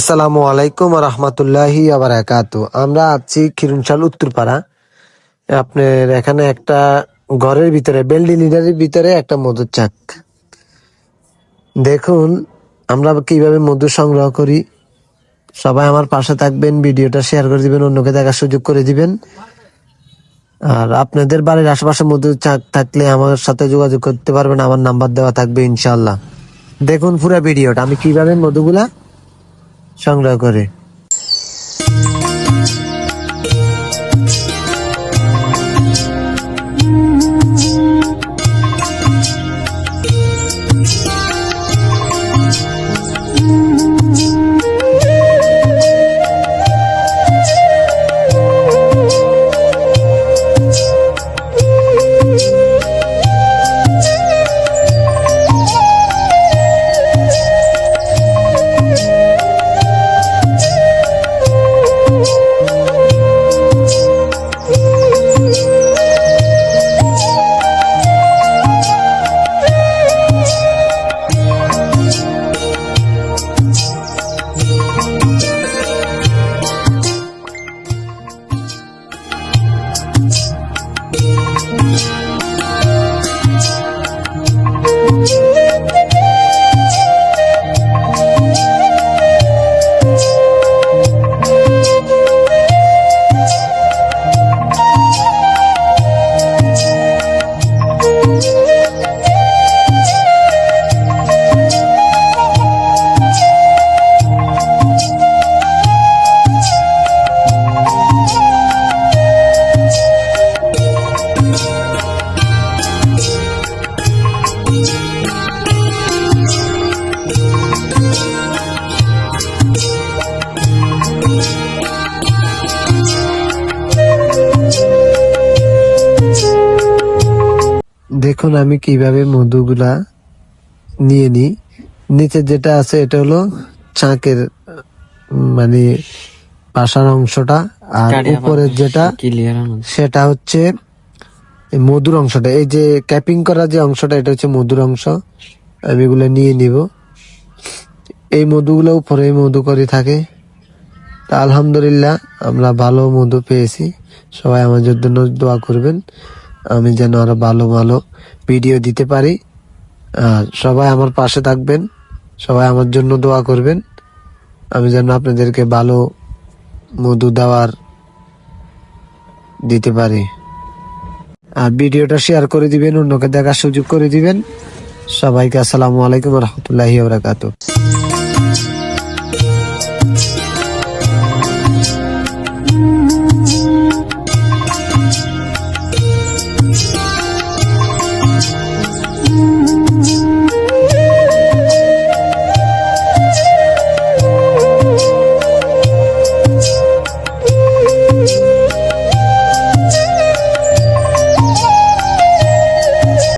আসসালামু আলাইকুম রহমতুল্লাহি আবার একাত আমরা আছি খিরুনশাল উত্তরপাড়া। আপনার এখানে একটা ঘরের ভিতরে বিল্ডিংয়ের ভিতরে একটা মধুর চাক। দেখুন, আমরা কীভাবে মধু সংগ্রহ করি। সবাই আমার পাশে থাকবেন, ভিডিওটা শেয়ার করে দিবেন, অন্যকে দেখার সুযোগ করে দিবেন। আর আপনাদের বাড়ির আশেপাশে মধু চাক থাকলে আমার সাথে যোগাযোগ করতে পারবেন, আমার নাম্বার দেওয়া থাকবে ইনশাল্লাহ দেখুন পুরো ভিডিওটা, আমি কীভাবে মধুগুলা সংগ্রহ করে। দেখুন আমি কীভাবে মধুগুলা নিয়ে নি নিচে যেটা আছে এটা হলো চাঁকের মানে পাশার অংশটা আর উপরের যেটা সেটা হচ্ছে এই মধুর অংশটা, এই যে ক্যাপিং করা যে অংশটা, এটা হচ্ছে মধুর অংশ। আমি এগুলো নিয়ে নিব। এই মধুগুলো উপরে মধু করে থাকে। তা আলহামদুলিল্লাহ, আমরা ভালো মধু পেয়েছি। সবাই আমাদের জন্য দোয়া করবেন। আমি যেন আরও ভালো ভালো ভিডিও দিতে পারি। আর সবাই আমার পাশে থাকবেন। সবাই আমার জন্য দোয়া করবেন। আমি যেন আপনাদেরকে ভালো মধু দেওয়ার দিতে পারি। আর ভিডিওটা শেয়ার করে দিবেন, অন্যকে দেখার সুযোগ করে দিবেন। সবাইকে আসসালামু আলাইকুম রহমতুল্লাহি বারাকাতু